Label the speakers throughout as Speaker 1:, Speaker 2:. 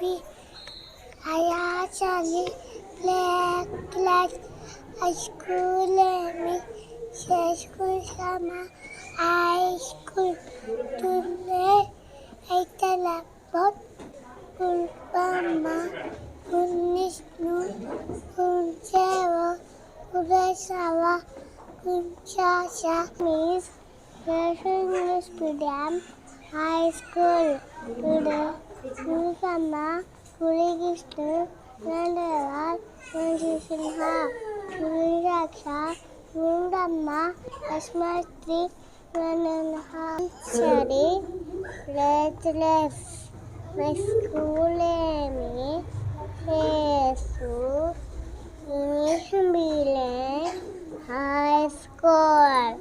Speaker 1: baby. I actually black class at school and me school summer high school To today. I tell about Ulpama, Unishnu, Uncheva, Udasawa, Unchasha means Russian News Program High School today. நிருசம்மா குருகிருஷ்ணன் இளந்தவாள் Guruji Sinha குருராட்சா குருடம்மா லக்ஷ்மஸ்ரீ சரி லெட்லெஸ் My school name is Jesus High School.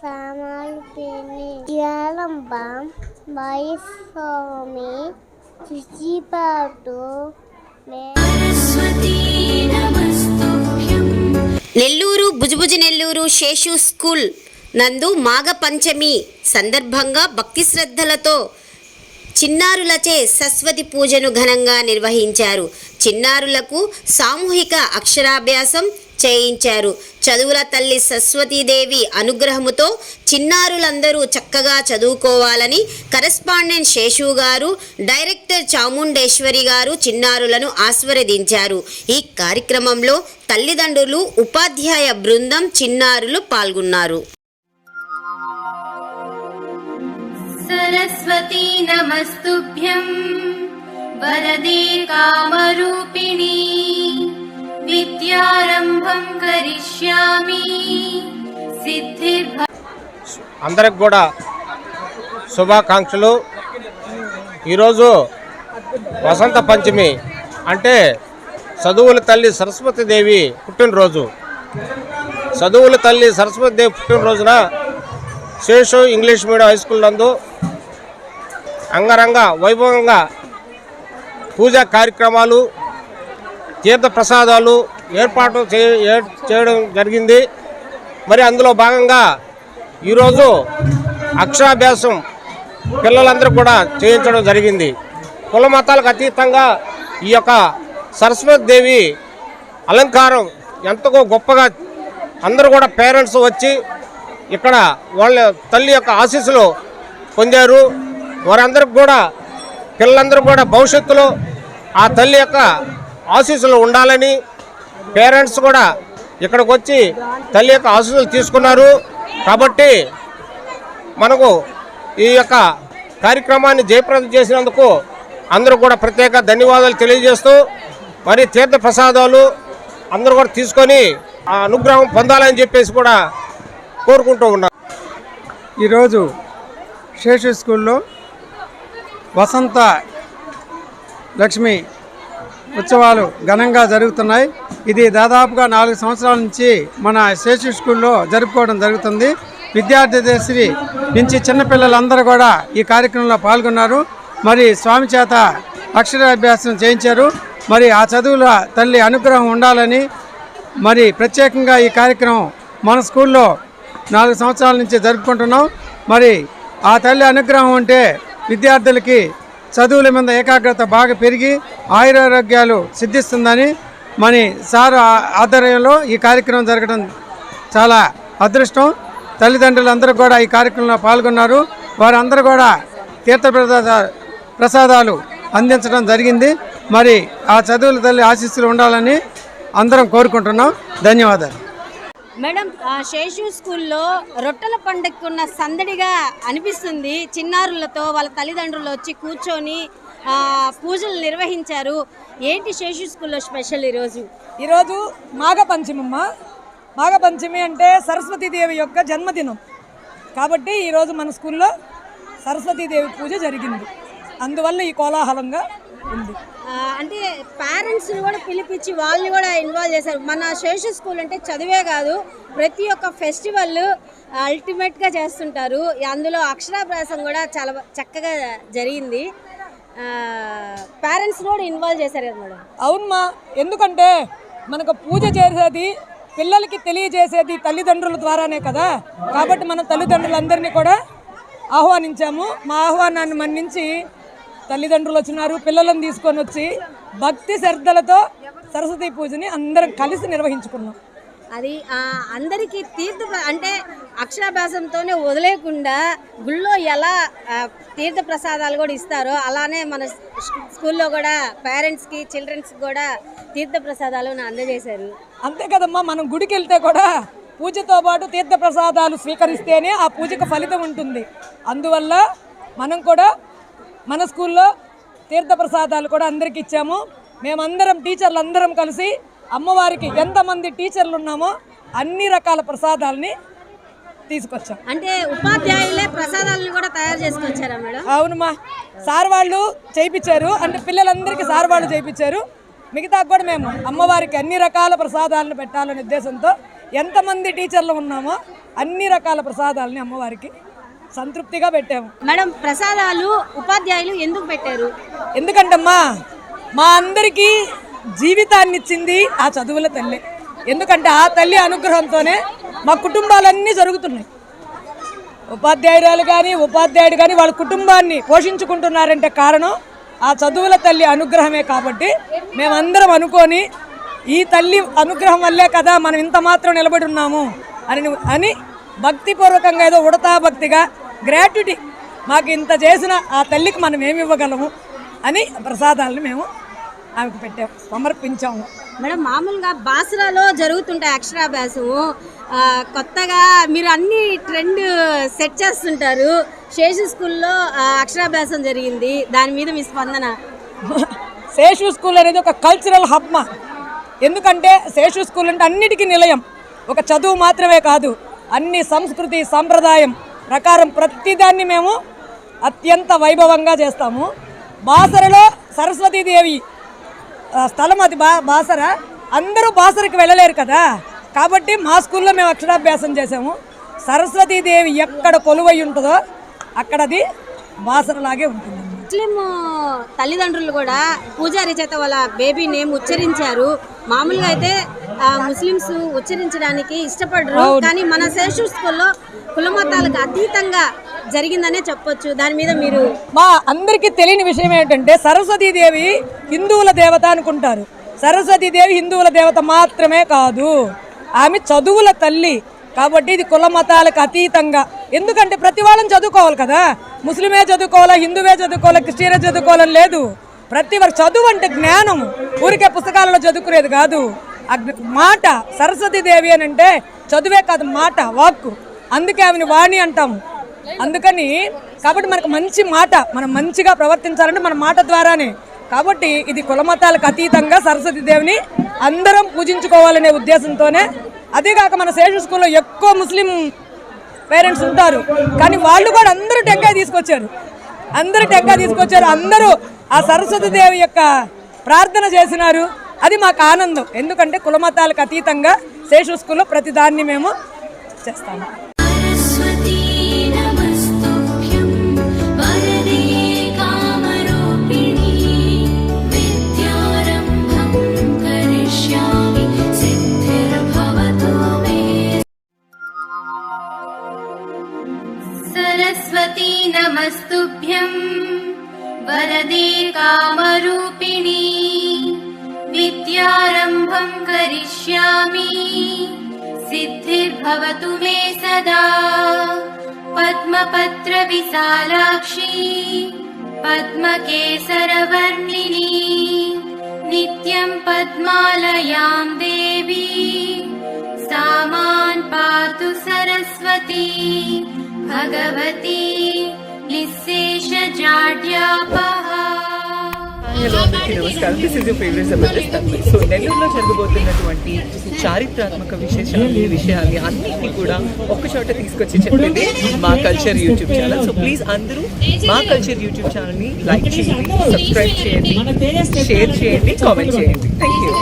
Speaker 1: సమాల్పిని జాలంబం వైస్వామి చిచిపాటు మే
Speaker 2: నెల్లూరు బుజుబుజు నెల్లూరు శేషు స్కూల్ నందు మాఘ పంచమి సందర్భంగా భక్తి శ్రద్ధలతో చిన్నారులచే సరస్వతి పూజను ఘనంగా నిర్వహించారు. చిన్నారులకు సామూహిక అక్షరాభ్యాసం చేయించారు. చదువుల తల్లి సరస్వతీదేవి అనుగ్రహముతో చిన్నారులందరూ చక్కగా చదువుకోవాలని కరస్పాండెంట్ శేషు గారు డైరెక్టర్ చాముండేశ్వరి గారు చిన్నారులను ఆశ్వర్దించారు ఈ కార్యక్రమంలో తల్లిదండ్రులు ఉపాధ్యాయ బృందం చిన్నారులు పాల్గొన్నారు.
Speaker 3: సరస్వతీ నమస్తుభ్యం. వరదే కామరూపిణి
Speaker 4: అందరికి కూడా శుభాకాంక్షలు. ఈరోజు వసంత పంచమి అంటే చదువుల తల్లి సరస్వతీదేవి పుట్టినరోజు. చదువుల తల్లి సరస్వతీదేవి పుట్టినరోజున Seshu English medium high school నందు అంగరంగ వైభవంగా పూజా కార్యక్రమాలు తీర్థ ప్రసాదాలు ఏర్పాటు చేయడం జరిగింది. మరి అందులో భాగంగా ఈరోజు అక్షరాభ్యాసం పిల్లలందరూ కూడా చేయించడం జరిగింది. కుల మతాలకు అతీతంగా ఈ యొక్క సరస్వతి దేవి అలంకారం ఎంతగో గొప్పగా అందరూ కూడా పేరెంట్స్ వచ్చి ఇక్కడ వాళ్ళ తల్లి యొక్క ఆశీస్సులు పొందారు. వారందరికి కూడా పిల్లలందరూ కూడా భవిష్యత్తులో ఆ తల్లి యొక్క ఆశీస్సులు ఉండాలని పేరెంట్స్ కూడా ఇక్కడికి వచ్చి తల్లి యొక్క ఆశీస్సులు తీసుకున్నారు. కాబట్టి మనకు ఈ యొక్క కార్యక్రమాన్ని జయప్రదం చేసినందుకు అందరూ కూడా ప్రత్యేక ధన్యవాదాలు తెలియజేస్తూ మరి తీర్థ ప్రసాదాలు అందరూ కూడా తీసుకొని ఆ అనుగ్రహం పొందాలని చెప్పేసి కూడా కోరుకుంటూ ఉన్నారు
Speaker 5: ఈరోజు శేషు స్కూల్లో వసంత లక్ష్మి ఉత్సవాలు ఘనంగా జరుగుతున్నాయి. ఇది దాదాపుగా నాలుగు సంవత్సరాల నుంచి మన శేషు స్కూల్లో జరుపుకోవడం జరుగుతుంది. విద్యార్థి నుంచి చిన్నపిల్లలందరూ కూడా ఈ కార్యక్రమంలో పాల్గొన్నారు. మరి స్వామి చేత అక్షరాభ్యాసం చేయించారు. మరి ఆ చదువుల తల్లి అనుగ్రహం ఉండాలని మరి ప్రత్యేకంగా ఈ కార్యక్రమం మన స్కూల్లో నాలుగు సంవత్సరాల నుంచి జరుపుకుంటున్నాం. మరి ఆ తల్లి అనుగ్రహం ఉంటే విద్యార్థులకి చదువుల మీద ఏకాగ్రత బాగా పెరిగి ఆయురారోగ్యాలు సిద్ధిస్తుందని మరి సార్ ఆ- ఆధ్వర్యంలో ఈ కార్యక్రమం జరగడం చాలా అదృష్టం. తల్లిదండ్రులందరూ కూడా ఈ కార్యక్రమంలో పాల్గొన్నారు. వారందరూ కూడా తీర్థ ప్రసాదాలు అందించడం జరిగింది. మరి ఆ చదువుల తల్లి ఆశీస్సులు ఉండాలని అందరం కోరుకుంటున్నాం. ధన్యవాదాలు.
Speaker 6: మేడం శేషు స్కూల్లో రొట్టెల పండుగకున్న సందడిగా అనిపిస్తుంది. చిన్నారులతో వాళ్ళ తల్లిదండ్రులు వచ్చి కూర్చొని పూజలు నిర్వహించారు. ఏంటి శేషు స్కూల్లో స్పెషల్ ఈరోజు?
Speaker 7: ఈరోజు మాఘ పంచమమ్మ మాఘ పంచమి అంటే సరస్వతీదేవి యొక్క జన్మదినం. కాబట్టి ఈరోజు మన స్కూల్లో సరస్వతీదేవి పూజ జరిగింది. అందువల్ల ఈ కోలాహలంగా ఉంది.
Speaker 6: అంటే పేరెంట్స్ కూడా పిలిపించి వాళ్ళని కూడా ఇన్వాల్వ్ చేశారు. మన శేష స్కూల్ అంటే చదివే కాదు ప్రతి ఒక్క ఫెస్టివల్ అల్టిమేట్గా చేస్తుంటారు. అందులో అక్షరాభ్యాసం కూడా చాలా చక్కగా జరిగింది. పేరెంట్స్ కూడా ఇన్వాల్వ్ చేశారు కదా మేడం?
Speaker 7: అవునమ్మా ఎందుకంటే మనకు పూజ చేసేది పిల్లలకి తెలియజేసేది తల్లిదండ్రుల ద్వారానే కదా. కాబట్టి మన తల్లిదండ్రులందరినీ కూడా ఆహ్వానించాము. మా ఆహ్వానాన్ని మన్నించి తల్లిదండ్రులు వచ్చినారు పిల్లలను తీసుకొని వచ్చి భక్తి శ్రద్ధలతో సరస్వతి పూజని అందరం కలిసి నిర్వహించుకున్నాం.
Speaker 6: అది అందరికీ తీర్థ అంటే అక్షరాభ్యాసంతోనే వదిలేకుండా గుళ్ళో ఎలా తీర్థ ప్రసాదాలు కూడా ఇస్తారో అలానే మన స్కూల్లో కూడా పేరెంట్స్కి చిల్డ్రన్స్కి కూడా తీర్థ ప్రసాదాలు అందజేశారు.
Speaker 7: అంతే కదమ్మా మనం గుడికి వెళ్తే కూడా పూజతో పాటు తీర్థ ప్రసాదాలు స్వీకరిస్తేనే ఆ పూజకు ఫలితం ఉంటుంది. అందువల్ల మనం కూడా మన స్కూల్లో తీర్థ ప్రసాదాలు కూడా అందరికి ఇచ్చాము. మేమందరం టీచర్లు అందరం కలిసి అమ్మవారికి ఎంతమంది టీచర్లు ఉన్నామో అన్ని రకాల ప్రసాదాలని తీసుకొచ్చాం.
Speaker 6: అంటే ఉపాధ్యాయులే ప్రసాదాలను కూడా తయారు చేసుకొచ్చారా మేడం?
Speaker 7: అవునమ్మా సార్ వాళ్ళు చేయించారు అంటే పిల్లలందరికీ సార్ వాళ్ళు చేయించారు మిగతా కూడా మేము అమ్మవారికి అన్ని రకాల ప్రసాదాలను పెట్టాలనే ఉద్దేశంతో ఎంతమంది టీచర్లు ఉన్నామో అన్ని రకాల ప్రసాదాలని అమ్మవారికి సంతృప్తిగా పెట్టాము.
Speaker 6: మేడం ప్రసాదాలు ఉపాధ్యాయులు ఎందుకు పెట్టారు?
Speaker 7: ఎందుకంటమ్మా మా అందరికీ జీవితాన్ని ఇచ్చింది ఆ చదువుల తల్లి. ఎందుకంటే ఆ తల్లి అనుగ్రహంతోనే మా కుటుంబాలన్నీ జరుగుతున్నాయి. ఉపాధ్యాయురాలు కానీ ఉపాధ్యాయుడు కానీ వాళ్ళ కుటుంబాన్ని పోషించుకుంటున్నారంటే కారణం ఆ చదువుల తల్లి అనుగ్రహమే కాబట్టి మేమందరం అనుకొని ఈ తల్లి అనుగ్రహం వల్లే కదా మనం ఇంత మాత్రం నిలబడి ఉన్నాము అని అని భక్తిపూర్వకంగా ఏదో ఉడతా భక్తిగా గ్రాట్యుటీ మాకు ఇంత చేసిన ఆ తల్లికి మనం ఏమి ఇవ్వగలము అని ప్రసాదాలను మేము ఆమెకు పెట్టాము సమర్పించాము.
Speaker 6: మేడం మామూలుగా బాసరాలో జరుగుతుంటాయి అక్షరాభ్యాసం ఆ, కొత్తగా మీరు అన్ని ట్రెండ్ సెట్ చేస్తుంటారు. శేషు స్కూల్లో అక్షరాభ్యాసం జరిగింది. దాని మీద మీ స్పందన?
Speaker 7: శేషు స్కూల్ అనేది ఒక కల్చరల్ హబ్మా. ఎందుకంటే శేషు స్కూల్ అంటే అన్నిటికీ నిలయం. ఒక చదువు మాత్రమే కాదు. అన్ని సంస్కృతి సంప్రదాయం ప్రకారం ప్రతిదాన్ని మేము అత్యంత వైభవంగా చేస్తాము. బాసరలో సరస్వతీదేవి స్థలం అది బా బాసర. అందరూ బాసరకు వెళ్ళలేరు కదా. కాబట్టి మా స్కూల్లో మేము అక్షరాభ్యాసం చేసాము సరస్వతీదేవి ఎక్కడ కొలువై ఉంటుందో అక్కడది బాసరలాగే ఉంటుంది.
Speaker 6: ముస్లిం తల్లిదండ్రులు కూడా పూజారి చేత వాళ్ళ బేబీ నేమ్ ఉచ్చరించారు. మామూలుగా అయితే ఆ, ముస్లిమ్స్ ఉచ్చరించడానికి ఇష్టపడరు. కానీ మన శేషు స్కూల్లో కులమతాలకు అతీతంగా జరిగిందనే చెప్పొచ్చు. దాని మీద మీరు
Speaker 7: మా అందరికీ తెలియని విషయం ఏంటంటే సరస్వతీదేవి హిందువుల దేవత అనుకుంటారు. సరస్వతీదేవి హిందువుల దేవత మాత్రమే కాదు. ఆమె చదువుల తల్లి. కాబట్టి ఇది కుల మతాలకు అతీతంగా. ఎందుకంటే ప్రతి వాళ్ళని చదువుకోవాలి కదా. ముస్లిమే చదువుకోవాలా హిందువే చదువుకోవాలా క్రిస్టియనే చదువుకోవాలని లేదు. ప్రతి ఒక్క చదువు అంటే జ్ఞానం. ఊరికే పుస్తకాలలో చదువుకునేది కాదు. మాట సరస్వతీదేవి అని అంటే చదువే కాదు మాట వాక్కు. అందుకే ఆమెను వాణి అంటాము. అందుకని కాబట్టి మనకు మంచి మాట మనం మంచిగా ప్రవర్తించాలంటే మన మాట ద్వారానే. కాబట్టి ఇది కులమతాలకు అతీతంగా సరస్వతి దేవిని అందరం పూజించుకోవాలనే ఉద్దేశంతోనే. అదేగాక మన శేషు స్కూల్లో ఎక్కువ ముస్లిం పేరెంట్స్ ఉంటారు. కానీ వాళ్ళు కూడా అందరూ టెంకాయ తీసుకొచ్చారు. అందరూ టెంకాయ తీసుకొచ్చారు. అందరూ ఆ సరస్వతి దేవి యొక్క ప్రార్థన చేసినారు అది మాకు ఆనందం ఎందుకంటే కులమతాలకు అతీతంగా శేషు స్కూల్లో ప్రతి దాన్ని మేము చేస్తాము
Speaker 3: सरस्वती नमस्तुभ्यं वरदे कामरूपिणी। विद्यारम्भम् करिष्यामि। सिद्धिर्भवतु मे सदा। पद्मपत्रविशालाक्षी। पद्मकेसरवर्णिनी। नित्यम् पद्मालयाम् देवी। सामान् पातु सरस्वती। भगवती లిస్సేషజాడ్యాపహ
Speaker 8: హలో అందరికీ నమస్కారం సో నెల్లూరులో జరగబోతున్నటువంటి చారిత్రాత్మక విశేషాలని విషయాలు అన్నింటినీ కూడా ఒక్కచోట తీసుకొచ్చి చెప్పింది మా culture YouTube channel so please అందరూ మా కల్చర్ యూట్యూబ్ ఛానల్ని లైక్ చేయండి సబ్స్క్రైబ్ చేయండి షేర్ చేయండి కామెంట్ చేయండి. Thank you